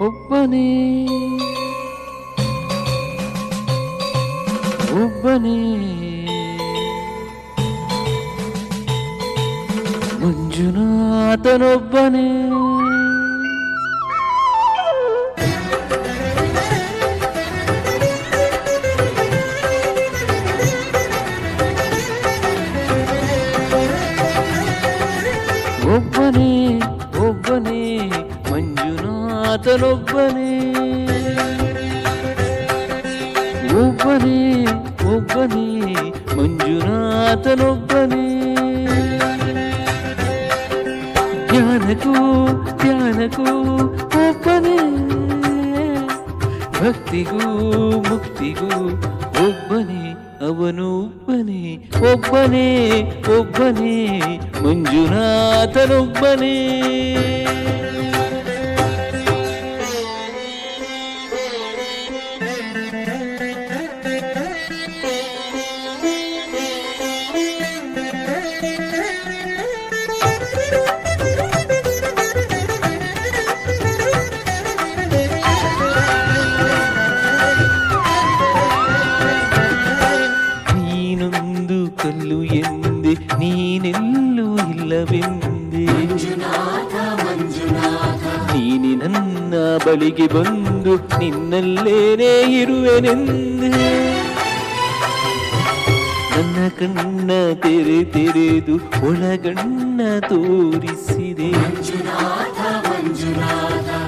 ఒబ్బనే ఒబ్బనే మంజునాథనొబ్బనే ಮಂಜುನಾಥನೊಬ್ಬನೇ ಒಬ್ಬನೇ ಒಬ್ಬನೇ ಮಂಜುನಾಥನೊಬ್ಬನೇ ಧ್ಯಾನಕ್ಕೂ ಧ್ಯಾನಕ್ಕೂ ಒಬ್ಬನೇ ಭಕ್ತಿಗೂ ಮುಕ್ತಿಗೂ ಒಬ್ಬನೇ ಅವನು ಒಬ್ಬನೇ ಒಬ್ಬನೇ ಒಬ್ಬನೇ ಮಂಜುನಾಥನೊಬ್ಬನೇ ಎಂದೆ ನೀನೆಲ್ಲೂ ಇಲ್ಲವೆಂದೆ ನೀನೆ ನನ್ನ ಬಳಿಗೆ ಬಂದು ನಿನ್ನಲ್ಲೇನೇ ಇರುವೆನೆಂದೆ ನನ್ನ ಕಣ್ಣ ತೆರೆ ತೆರೆದು ಒಳಗಣ್ಣ ತೋರಿಸಿದೆ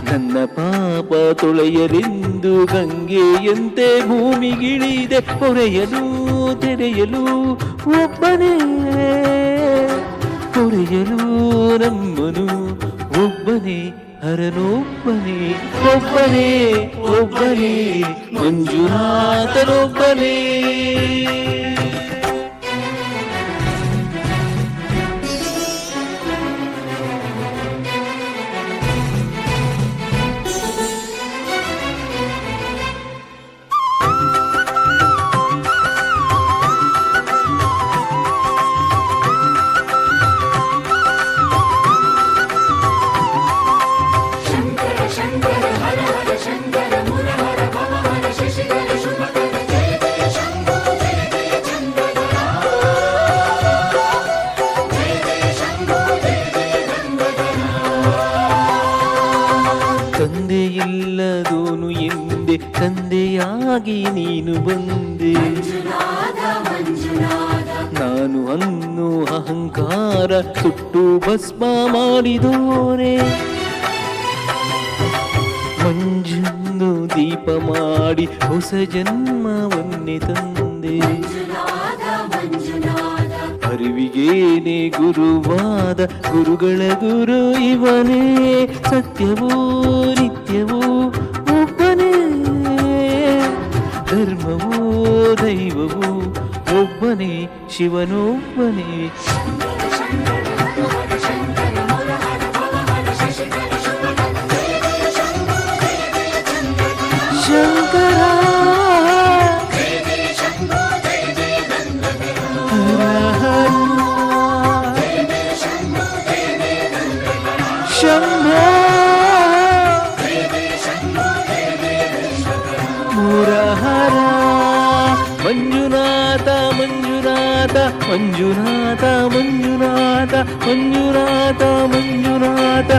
ನನ್ನ ಪಾಪ ತೊಳೆಯಲೆಂದು ಗಂಗೆಯಂತೆ ಭೂಮಿಗಿಳಿದೆ ಹೊರೆಯಲು ತೆರೆಯಲು ಒಬ್ಬನೇ. ಕೊರೆಯಲು ನಮ್ಮನು ಒಬ್ಬನೇ ಹರನೊಬ್ಬನೇ ಒಬ್ಬನೇ ಒಬ್ಬನೇ ಮಂಜುನಾಥನೊಬ್ಬನೇ. ತಂದೆಯಾಗಿ ನೀನು ಬಂದೆ. ನಾನು ಅನ್ನು ಅಹಂಕಾರ ಸುಟ್ಟು ಭಸ್ಮ ಮಾಡಿದೋರೆ ಮಂಜನ್ನು ದೀಪ ಮಾಡಿ ಹೊಸ ಜನ್ಮವನ್ನೇ ತಂದೆ. ಅರಿವಿಗೇನೆ ಗುರುವಾದ ಗುರುಗಳ ಗುರು ಇವನೇ. ಸತ್ಯವೂ ನಿತ್ಯವೂ ಧರ್ಮವೋ ದೈವವೋ ಒಬ್ಬನೇ ಶಿವನೊಬ್ಬನೇ ಶಂಕರ ಶಂಭೋ ಮಂಜುನಾಥ ಮಂಜುನಾಥ ಮಂಜುನಾಥ ಮಂಜುನಾಥ ಮಂಜುನಾಥ ಮಂಜುನಾಥ